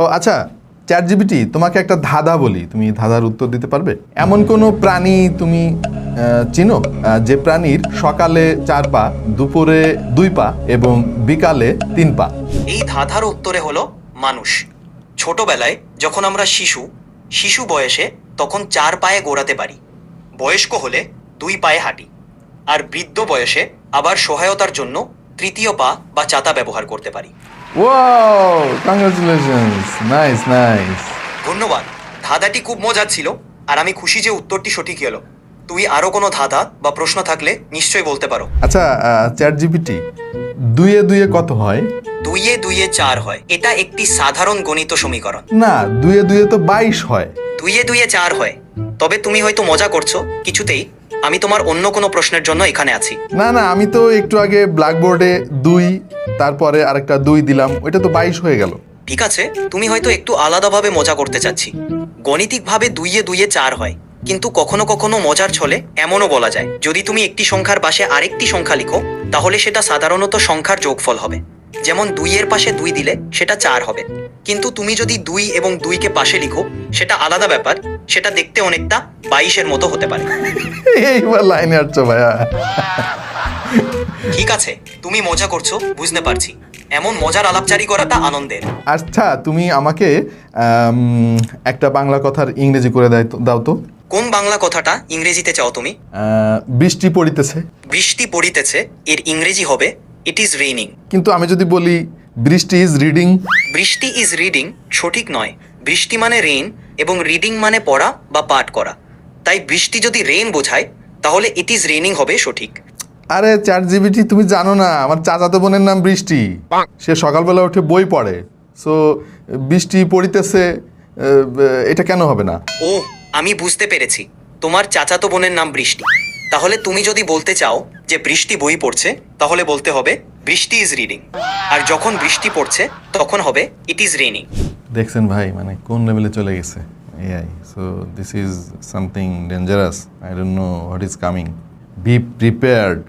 ও আচ্ছা chat GPT তোমাকে একটা ধাঁধা বলি। তুমি ধাঁধার উত্তর দিতে পারবে? এমন কোনো প্রাণী তুমি চিনো? যে প্রাণীর সকালে চার পা, দুপুরে দুই পা এবং বিকালে তিন পা? এই ধাঁধার উত্তরে হলো মানুষ। ছোটবেলায় যখন আমরা শিশু শিশু বয়সে তখন চার পায়ে গোড়াতে পারি। বয়স্ক হলে দুই পায়ে হাঁটি। আর বৃদ্ধ বয়সে আবার সহায়তার জন্য তৃতীয় পা বা চাতা ব্যবহার করতে পারি। ওয়াও কংগ্রেচুলেশনস নাইস নাইস ধন্যবাদ। ধাঁধাটি খুব মজার ছিল আর আমি খুশি যে উত্তরটি সঠিক এলো তুই আরও কোনো ধাঁধা বা প্রশ্ন থাকলে নিশ্চয়ই বলতে পারো। আচ্ছা চ্যাট জিবিটি দুইয়ে দুইয়ে কত হয়? দুইয়ে দুইয়ে চার হয়। এটা একটি সাধারণ গণিত সমীকরণ। না দুইয়ে দুইয়ে তো বাইশ হয়। দুইয়ে দুইয়ে চার হয়। তবে তুমি হয়তো মজা করছ কিছুতেই আমি তোমার অন্য কোনো প্রশ্নের জন্য এখানে আছি। না না আমি তো একটু আগে ব্ল্যাকবোর্ডে দুই তারপরে আরেকটা দুই দিলাম ওইটা তো বাইশ হয়ে গেল। ঠিক আছে তুমি হয়তো একটু আলাদাভাবে মজা করতে চাচ্ছি। গণিতিকভাবে দুইয়ে দুইয়ে চার হয় কিন্তু কখনো কখনো মজার ছলে এমনও বলা যায় যদি তুমি একটি সংখ্যার পাশে আরেকটি সংখ্যা লিখো তাহলে সেটা সাধারণত সংখ্যার যোগফল হবে। যেমন দুইয়ের পাশে দুই দিলে সেটা চার হবে। কিন্তু তুমি যদি দুই এবং দুইকে পাশে লিখো সেটা আলাদা ব্যাপার সেটা দেখতে অনেকটা বাইশের মতো হতে পারে। এইবার লাইনে আসছো ভাইয়া। ঠিক আছে তুমি মজা করছ বুঝতে পারছি। এমন মজার আলাপচারি করাটা আনন্দের। আচ্ছা তুমি আমাকে আম, একটা বাংলা কথার ইংরেজি করে দেয় তো- দাও তো। কোন বাংলা কথাটা ইংরেজিতে চাও তুমি? আহ, বৃষ্টি পড়িতেছে। বৃষ্টি পড়িতেছে এর ইংরেজি হবে ইট ইজ রেইনিং কিন্তু আমি যদি বলি বৃষ্টি ইজ রিডিং বৃষ্টি ইজ রিডিং সঠিক নয়। বৃষ্টি মানে রেইন এবং রিডিং মানে পড়া বা পাঠ করা। তাই বৃষ্টি যদি রেইন বোঝায় তাহলে ইট ইজ রেইনিং হবে সঠিক। আরে চ্যাট জিবিটি তুমি জানো না আমার চাচাতো বোনের নাম বৃষ্টি। সে সকালবেলা উঠে বই পড়ে। সো বৃষ্টি পড়িতেছে এটা কেন হবে না? ও আমি বুঝতে পেরেছি। তোমার চাচাতো বোনের নাম বৃষ্টি। তাহলে তুমি যদি বলতে চাও যে বৃষ্টি বই পড়ছে, তাহলে বলতে হবে, বৃষ্টি ইজ রিডিং আর যখন বৃষ্টি পড়ছে, তখন হবে ইট ইজ রেনিং দেখছেন ভাই মানে কোন লেভেলে চলে গেছে AI so this is something dangerous I don't know what is coming be prepared